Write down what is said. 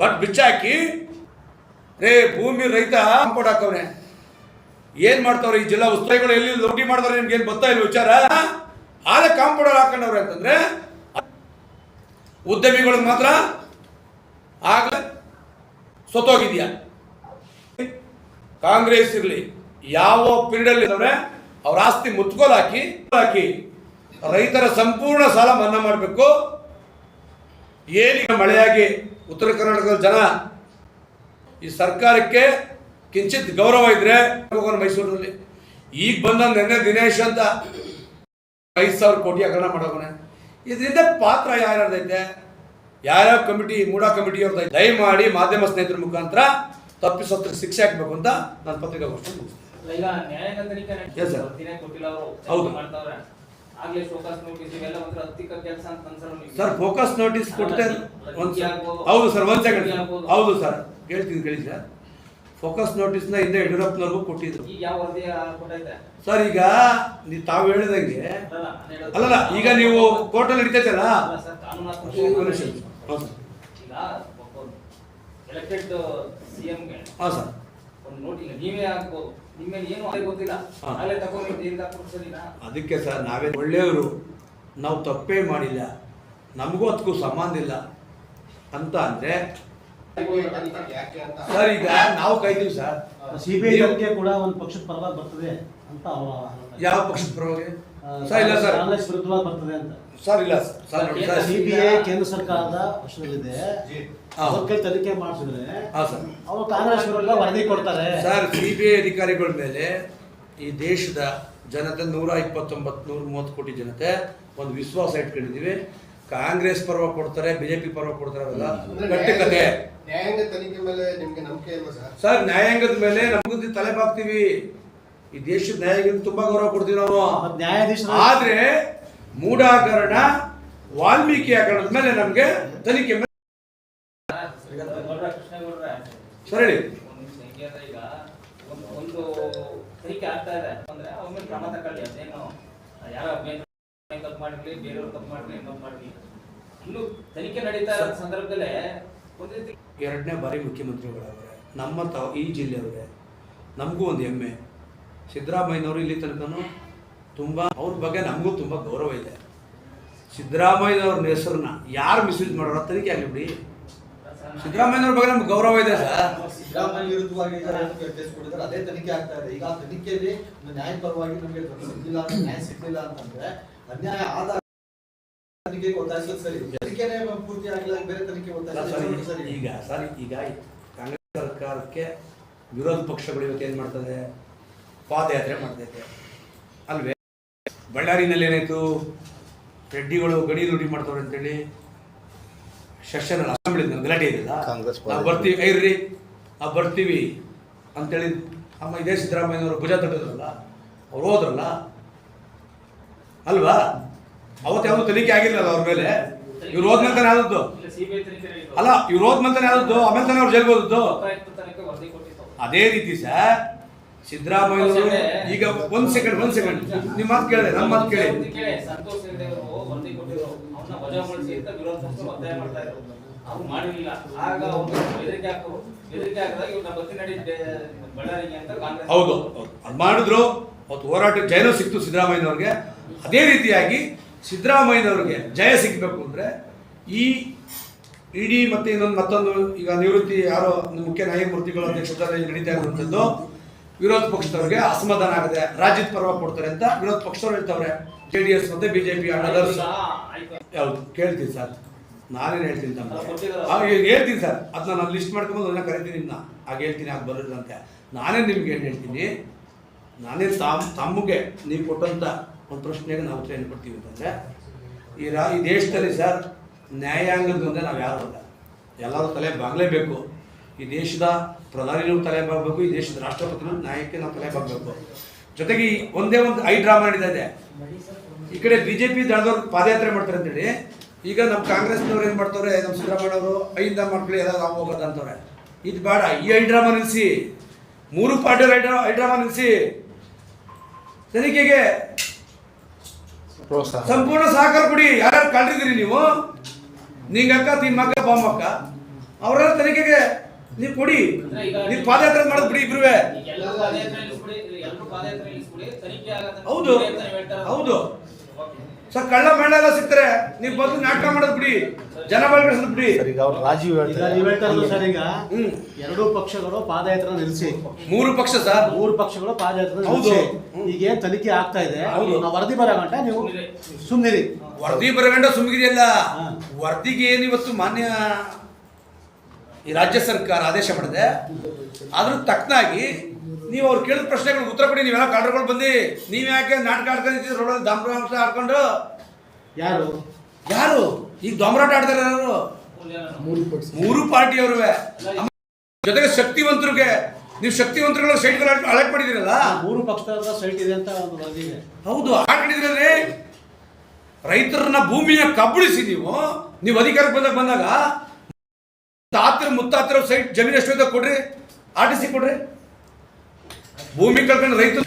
But ಬಿಚ್ಚಾಕಿ, ರೇ, ಭೂಮಿ ರೈತ ಕಾಂಪೌಂಡ್ ಹಾಕವ್ರೆ ಏನ್ ಮಾಡ್ತಾವ್ರೆ ಈ ಜಿಲ್ಲಾ ಉಸ್ತುವಾರಿಗಳು? ಎಲ್ಲಿ ಲೋಟಿ ಮಾಡ್ತಾರೆ ನಿಮ್ಗೆ ಏನ್ ಗೊತ್ತಾ ಇಲ್ಲ ವಿಚಾರ? ಆದ್ರೆ ಕಾಂಪೌಂಡರ್ ಹಾಕೊಂಡವ್ರೆ ಅಂತಂದ್ರೆ ಉದ್ಯಮಿಗಳಿಗೆ ಮಾತ್ರ ಆಗ ಸೊತ್ತೋಗಿದ್ಯಾ? ಕಾಂಗ್ರೆಸ್ ಇರಲಿ, ಯಾವ ಪೀರಿಯಡ್ ಅಲ್ಲಿ ಇದ್ದವ್ರೆ, ಅವ್ರ ಆಸ್ತಿ ಮುತ್ಕೋಲ್ ಹಾಕಿ ಹಾಕಿ ರೈತರ ಸಂಪೂರ್ಣ ಸಾಲ ಮನ್ನಾ ಮಾಡಬೇಕು. ಏನೀಗ ಮಳೆಯಾಗಿ ಉತ್ತರ ಕರ್ನಾಟಕದ ಜನ ಈ ಸರ್ಕಾರಕ್ಕೆ ಕಿಂಚಿತ್ ಗೌರವ ಇದ್ರೆ ಹೋಗೋಣ ಮೈಸೂರಿನಲ್ಲಿ. ಈಗ ಬಂದ ನೆನ್ನೆ ದಿನೇಶ್ ಅಂತ ಐದು ಸಾವಿರ ಕೋಟಿ ಹಗರಣ ಮಾಡೋಗೋಣ ಇದರಿಂದ ಪಾತ್ರ ಯಾರ್ಯಾರ್ದೈತೆ? ಯಾರ್ಯಾವ ಕಮಿಟಿ ಮೂಡಾ ಕಮಿಟಿ ಅವ್ರದ್ದು ದಯಮಾಡಿ ಮಾಧ್ಯಮ ಸ್ನೇಹಿತರ ಮುಖಾಂತರ ತಪ್ಪಿಸತ್ರ ಶಿಕ್ಷೆ ಹಾಕ್ಬೇಕು ಅಂತ ನಾನು ಪತ್ರಿಕಾಗೋಷ್ಠಿ ಹೌದು. ಸರ್ ಫೋಕಸ್ ನೋಟಿಸ್ ಕೊಟ್ಟೆ ಒಂದು. ಹೌದು ಸರ್ ಒಂದು ಸೆಕೆಂಡ್. ಹೌದು ಸರ್ ಹೇಳ್ತೀನಿ ಕೇಳಿ ಸರ್ ಫೋಕಸ್ ನೋಟಿಸ್ನ ಹಿಂದೆ ಯಡಿಯೂರಪ್ಪನವ್ರಿಗೂ ಕೊಟ್ಟಿದ್ರು. ಸರ್ ಈಗ ನೀವು ತಾವು ಹೇಳಿದಂಗೆ ಅಲ್ಲಲ್ಲ ಈಗ ನೀವು ಕೋರ್ಟಲ್ಲಿ ಹಿಡಿತೈತಲ್ಲ ಹಾಂ ಸರ್ ಅದಕ್ಕೆ ಸರ್ ನಾವೇ ಒಳ್ಳೆಯವರು. ನಾವು ತಪ್ಪೇ ಮಾಡಿಲ್ಲ. ನಮಗೂ ಅದಕ್ಕೂ ಸಂಬಂಧ ಇಲ್ಲ. ಅಂತ ಅಂದ್ರೆ ಸರ್ ಈಗ ನಾವು ಕಾಯ್ತೀವಿ ಸರ್. ಸಿಬಿಐ ತನಿಖೆ ಕೂಡ ಒಂದು ಪಕ್ಷದ ಪರವಾಗಿ ಬರ್ತದೆ ಅಂತ ಅವರ ಯಾವ ಪಕ್ಷದ ಪರವಾಗಿ? ಸರ್ ಇಲ್ಲ ಸರ್. ಕಾಂಗ್ರೆಸ್ ವಿರುದ್ಧವಾಗಿ ಬರ್ತದೆ ಅಂತ. ಸರ್ ಇಲ್ಲ. ಸರ್ ಸರ್ ನೋಡಿ ಸರ್ ಸಿಬಿಐ ಕೇಂದ್ರ ಸರ್ಕಾರದ ವಶದಲ್ಲಿದೆ ಹಾ. ಅವ್ರ ಕೈ ತನಿಖೆ ಮಾಡಿಸಿದ್ರೆ ಹಾಂ ಸರ್. ಅವರು ಕಾಂಗ್ರೆಸ್ ವಿರುದ್ಧ ವರದಿ ಕೊಡ್ತಾರೆ. ಸರ್ ಸಿಬಿಐ ಅಧಿಕಾರಿಗಳ ಮೇಲೆ ಈ ದೇಶದ ಜನತೆ ನೂರ ಇಪ್ಪತ್ತೊಂಬತ್ತು ನೂರ ಮೂವತ್ತು ಕೋಟಿ ಜನತೆ ಒಂದು ವಿಶ್ವಾಸ ಇಟ್ಕೊಂಡಿದ್ದೀವಿ. ಕಾಂಗ್ರೆಸ್ ಪರ್ವ ಕೊಡ್ತಾರೆ ಬಿಜೆಪಿ ಪರ್ವ ಕೊಡ್ತಾರೆ ಅವೆಲ್ಲ. ಗಟ್ಟಿ ಕತೆ ನ್ಯಾಯಾಂಗ ತನಿಖೆ ಮೇಲೆ ನಿಮಗೆ ನಂಬಿಕೆ ಇಲ್ವಾ ಸರ್? ಸರ್ ನ್ಯಾಯಾಂಗದ ಮೇಲೆ ನಮಗೂ ತಲೆ ಬಾಗ್ತೀವಿ. ಈ ದೇಶದ ನ್ಯಾಯಾಂಗ ತುಂಬಾ ಗೌರವ ಕೊಡ್ತೀವಿ ನಾವು. ನ್ಯಾಯಾಧೀಶ ಆದ್ರೆ ಮೂಢ ಹಗರಣ ವಾಲ್ಮೀಕಿ ಹಗರಣದ ಮೇಲೆ ನಮಗೆ ತನಿಖೆ ಸರಿ ಒಂದ್ ತನಿಖೆ ಆಗ್ತಾ ಇದೆ ಅಂದ್ರೆ ಅವ್ರ ಮೇಲೆ ಕ್ರಮ ತಗೊಳ್ಳಿ ಅದೇನು ಯಾರ ತಪ್ಪು ಮಾಡಿರ್ಲಿ ಬೇರೆಯವ್ರು ತಪ್ಪು ಮಾಡಿ ಇನ್ನೊಂದು ಮಾಡ್ಲಿ ಇನ್ನು ತನಿಖೆ ನಡೀತಾ ಇರೋ ಸಂದರ್ಭದಲ್ಲೇ ಒಂದ್ ರೀತಿ ಎರಡನೇ ಬಾರಿ ಮುಖ್ಯಮಂತ್ರಿಗಳವರೇ ನಮ್ಮ ತಾವು ಈ ಜಿಲ್ಲೆಯವರೇ. ನಮಗೂ ಒಂದು ಹೆಮ್ಮೆ. ಸಿದ್ದರಾಮಯ್ಯನವರು ಇಲ್ಲಿ ತನಕನೂ ತುಂಬ ಅವ್ರ ಬಗ್ಗೆ ನಮಗೂ ತುಂಬ ಗೌರವ ಇದೆ. ಸಿದ್ದರಾಮಯ್ಯನವ್ರ ಹೆಸರನ್ನ ಯಾರು ಮಿಸ್ಯೂಸ್ ಮಾಡೋರು ತನಿಖೆ ಆಗಲಿ ಬಿಡಿ. ಸಿದ್ದರಾಮಯ್ಯನವ್ರ ಬಗ್ಗೆ ನಮ್ಗೆ ಗೌರವ ಇದೆ ಸರ್. ಸಿದ್ದರಾಮಯ್ಯ ವಿರುದ್ಧವಾಗಿ ಕೇಸ್ ಕೊಟ್ಟಿದ್ದಾರೆ ಅದೇ ತನಿಖೆ ಆಗ್ತಾ ಇದೆ. ಈಗ ಆ ತನಿಖೆಯಲ್ಲಿ ನ್ಯಾಯಪರವಾಗಿ ನಮಗೆ ಸಿಗ್ಲಿಲ್ಲ ನ್ಯಾಯ ಸಿಗ್ಲಿಲ್ಲ ಅಂತಂದ್ರೆ ಅನ್ಯಾಯ ಆದ ತನಿಖೆಗೆ ಒತ್ತಾಯಿಸೋದು ಸರಿ. ತನಿಖೆನೇ ಪೂರ್ತಿ ಆಗಿಲ್ಲ ಬೇರೆ ತನಿಖೆ ಒತ್ತಾಯಿಸೋದು ಸರಿ ಈಗ ಸರ್ ಈಗ ಕಾಂಗ್ರೆಸ್ ಸರ್ಕಾರಕ್ಕೆ ವಿರೋಧ ಪಕ್ಷಗಳು ಇವತ್ತು ಏನು ಮಾಡ್ತದೆ? ಪಾದಯಾತ್ರೆ ಮಾಡ್ತೈತೆ. ಅಲ್ವೇ? ಬಳ್ಳಾರಿನಲ್ಲಿ ಏನಾಯ್ತು? ರೆಡ್ಡಿಗಳು ಗಡಿ ರೂಢಿ ಮಾಡ್ತವ್ರೆ ಅಂತೇಳಿ ಸೆಷನ್ ಅಸೆಂಬ್ಲಿ ಗಲಾಟೆ ಇದೆಯಲ್ಲ ನಾವು ಬರ್ತೀವಿ ಐರ್ರಿ ನಾವು ಬರ್ತೀವಿ ಅಂತೇಳಿ ಅಮ್ಮ ಇದೇ ಸಿದ್ದರಾಮಯ್ಯನವರು ಭುಜ ತಟ್ಟಿದ್ರಲ್ಲ ಅವ್ರು ಹೋದ್ರಲ್ಲ? ಅಲ್ವಾ? ಅವತ್ತು ಯಾವುದು ತನಿಖೆ ಆಗಿರಲಿಲ್ಲ ಅವ್ರ ಮೇಲೆ? ಇವ್ರು ಹೋದ್ಮೇಲೆ ನಂತರ ಆದದ್ದು. ಅಲ್ಲ ಇವ್ರು ಹೋದ್ಮೇಲೆ ತಾನೇ ಆದದ್ದು ಆಮೇಲೆ ತಾನೇ ಅವ್ರು ಜೈಲ್ಗೆ ಹೋದದ್ದು. ಅದೇ ರೀತಿ ಸರ್. ಸಿದ್ದರಾಮಯ್ಯನವರು ಈಗ ಒಂದ್ ಸೆಕೆಂಡ್ ಒಂದ್ ಸೆಕೆಂಡ್ ನಿಮ್ಮ ಮಾತು ಕೇಳಿದೆ ನಮ್ಮ ಮಾತು ಕೇಳಿ. ಸಂತೋಷ್ ಹೆಗ್ಡೆ ಅವರು ವರದಿ ಕೊಟ್ಟಿದ್ರು ಅವನ್ನ ವಜಾಗೊಳಿಸಿ ಅಂತ ವಿರೋಧ ಪಕ್ಷಗಳು ಒತ್ತಾಯ ಮಾಡ್ತಾ ಇದ್ರು. ಅವ್ರು ಮಾಡಲಿಲ್ಲ ಆಗ ಅವ್ರು ಬೆದರಿಕೆ ಹಾಕೋರು ಬೆದರಿಕೆ ಹಾಕಿದಾಗ ಇವ್ರನ್ನ ಬತ್ತಿ ಬಳ್ಳಾರಿಗೆ ಅಂತ ಕಾಂಗ್ರೆಸ್ ಹೌದು ಅದು ಮಾಡಿದ್ರು. ಅವತ್ತು ಹೋರಾಟ ಜಯನೂ ಸಿಕ್ತು ಸಿದ್ದರಾಮಯ್ಯನವ್ರಿಗೆ. ಅದೇ ರೀತಿಯಾಗಿ ಸಿದ್ದರಾಮಯ್ಯನವ್ರಿಗೆ ಜಯ ಸಿಗಬೇಕು ಅಂದರೆ ಈ ಇಡೀ ಮತ್ತೆ ಇನ್ನೊಂದು ಮತ್ತೊಂದು ಈಗ ನಿವೃತ್ತಿ ಯಾರೋ ಮುಖ್ಯ ನ್ಯಾಯಮೂರ್ತಿಗಳ ಅಧ್ಯಕ್ಷತೆ ನಡೀತಾ ಇರುವಂಥದ್ದು ವಿರೋಧ ಪಕ್ಷದವ್ರಿಗೆ ಅಸಮಾಧಾನ ಆಗಿದೆ ರಾಜ್ಯದ ಪರವಾಗಿ ಕೊಡ್ತಾರೆ ಅಂತ ವಿರೋಧ ಪಕ್ಷದವ್ರು ಹೇಳ್ತವ್ರೆ. ಜೆ ಡಿ ಎಸ್ ಮತ್ತೆ ಬಿಜೆಪಿ ಅದರ್ಸ್ ಯಾವುದು? ಕೇಳ್ತೀನಿ ಸರ್. ನಾನೇನು ಹೇಳ್ತೀನಿ ತಮ್ಮ ಈಗ ಹೇಳ್ತೀನಿ ಸರ್? ಅದನ್ನ ನಾನು ಲಿಸ್ಟ್ ಮಾಡ್ಕೊಂಡು ಅದನ್ನ ಕರಿತೀನಿ ಇನ್ನ. ಹಾಗೆ ಹೇಳ್ತೀನಿ ಆಗ ಬರೋದಂತೆ ನಾನೇ ನಿಮ್ಗೆ ಏನು ಹೇಳ್ತೀನಿ? ನಾನೇ ತಾಮ್ ತಮ್ಮಗೆ ನೀವು ಕೊಟ್ಟಂಥ ಒಂದು ಪ್ರಶ್ನೆಗೆ ನಾವು ಉತ್ತರ ಏನು ಕೊಡ್ತೀವಿ ಅಂತಂದರೆ ಈ ರಾ ಈ ದೇಶದಲ್ಲಿ ಸರ್ ನ್ಯಾಯಾಂಗದ ಮುಂದೆ ನಾವು ಯಾರು ಅಲ್ಲ. ಎಲ್ಲರೂ ತಲೆ ಬಾಗಲೇಬೇಕು ಈ ದೇಶದ ಪ್ರಧಾನಿನೂ ತಲೆ ಬಾಗಬೇಕು ಈ ದೇಶದ ರಾಷ್ಟ್ರಪತಿನೂ ನಾಯಕನ ನಾವು ತಲೆ ಬಾಗಬೇಕು. ಜೊತೆಗೆ ಒಂದೇ ಒಂದು ಐ ಡ್ರಾಮಾ ನಡೀತಾ ಇದೆ ಈ ಕಡೆ ಬಿಜೆಪಿ ದಳದವ್ರು ಪಾದಯಾತ್ರೆ ಮಾಡ್ತಾರೆ ಅಂತೇಳಿ. ಈಗ ನಮ್ಮ ಕಾಂಗ್ರೆಸ್ನವ್ರು ಏನು ಮಾಡ್ತಾರೆ ನಮ್ಮ ಸಿದ್ದರಾಮಯ್ಯವರು ಐಯಿಂದ ಮಾಡ್ಕೊಳ್ಳಿ ಎಲ್ಲ ನಾವು ಹೋಗೋದು ಅಂತವ್ರೆ. ಇದು ಬೇಡ ಈ ಐ ಡ್ರಾಮಾ ನಿಲ್ಲಿಸಿ ಮೂರು ಪಾರ್ಟಿಯವ್ರ ಐ ಡ್ರಾ- ಐ ಡ್ರಾಮಾ ನಿಲ್ಲಿಸಿ ತನಿಖೆಗೆ ಸಂಪೂರ್ಣ ಸಹಕಾರ ಕೊಡಿ. ಯಾರ್ಯಾರು ಕಳ್ರಿದ್ದೀರಿ ನೀವು? ನಿಂಗಕ್ಕ ತಿಮ್ಮಕ್ಕ ಬಾಮಕ್ಕ ಅವರೆಲ್ಲ ತನಿಖೆಗೆ ನೀವು ಕೊಡಿ. ನೀವು ಪಾದಯಾತ್ರೆ ಮಾಡೋದು ಬಿಡಿ ಇಬ್ರುವೆ. ಹೌದು. ಅಂತ ನೀವು ಹೇಳ್ತಾ ಹೌದು. ಸರ್ ಕಳ್ಳ ಮೇಳ ಎಲ್ಲ ಸಿಗ್ತಾರೆ ನೀವು ಬಂದು ನಾಟಕ ಮಾಡೋದು ಬಿಡಿ. ಜನ ಬಳಸೋದು ಬಿಡಿ. ಸರ್ ಈಗ ಅವ್ರು ರಾಜೀವ್ ಹೇಳ್ತಾರೆ. ಸರ್ ಈಗ ಹ್ಮ್. ಎರಡೂ ಪಕ್ಷಗಳು ಪಾದಯಾತ್ರೆ ನಿಲ್ಲಿಸಿ ಮೂರು ಪಕ್ಷ ಸರ್. ಮೂರು ಪಕ್ಷಗಳು ಪಾದಯಾತ್ರೆ ಹೌದು. ಈಗ ಏನ್ ತನಿಖೆ ಆಗ್ತಾ ಇದೆ? ಹೌದು. ನಾವು ವರದಿ ಬರೋ ಗಂಟ ನೀವು ಸುಮ್ಮನಿರಿ ವರದಿ ಬರಗಂಟ ಸುಮ್ಗಿರಿಯಲ್ಲ ಅಲ್ಲ. ವರದಿಗೆ ಏನು ಇವತ್ತು ಮಾನ್ಯ ಈ ರಾಜ್ಯ ಸರ್ಕಾರ ಆದೇಶ ಮಾಡಿದೆ. ಅದ್ರ ತಕ್ಕನಾಗಿ ನೀವು ಅವ್ರು ಕೇಳಿದ ಪ್ರಶ್ನೆಗಳಿಗೆ ಉತ್ತರ ಕೊಡಿ ನೀವೆಲ್ಲ ಕಾಡ್ರಗಳು ಬಂದು. ನೀವು ಯಾಕೆ ನಾಟಕ ಆಡ್ಕೊಂಡಿದ್ದೀರಿ ರೋಡಲ್ಲಿ ಆಡ್ಕೊಂಡು ಯಾರು? ಯಾರು? ಈಗ ದೊಂಬರಾಟ ಆಡ್ತಾರೆ ಯಾರು? ಮೂರು ಪಾರ್ಟಿಯವರು ಜೊತೆಗೆ ಶಕ್ತಿವಂತರಿಗೆ. ನೀವು ಶಕ್ತಿವಂತರುಗಳ ಸೈಟ್ಗಳು ಅಲರ್ಟ್ ಮಾಡಿದಿರಲ್ಲ ಮೂರು ಪಕ್ಷದ ಸೈಟ್ ಇದೆ ಅಂತ ಒಂದು ವರದಿ ಇದೆ ಹೌದು ಹಾಕೊಂಡಿದ್ರಲ್ಲಿ ರೈತರನ್ನ ಭೂಮಿಯ ಕಬ್ಬಳಿಸಿ ನೀವು. ನೀವು ಅಧಿಕಾರಕ್ಕೆ ಬಂದಾಗ ಬಂದಾಗ ತಾತ್ರ ಮುತ್ತಾತ್ರ ಸೈಟ್ ಜಮೀನು ಎಷ್ಟು ಕೊಡ್ರಿ ಆರ್ ಕೊಡ್ರಿ. ಭೂಮಿ ಕಳ್ಕೊಂಡು ರೈತರು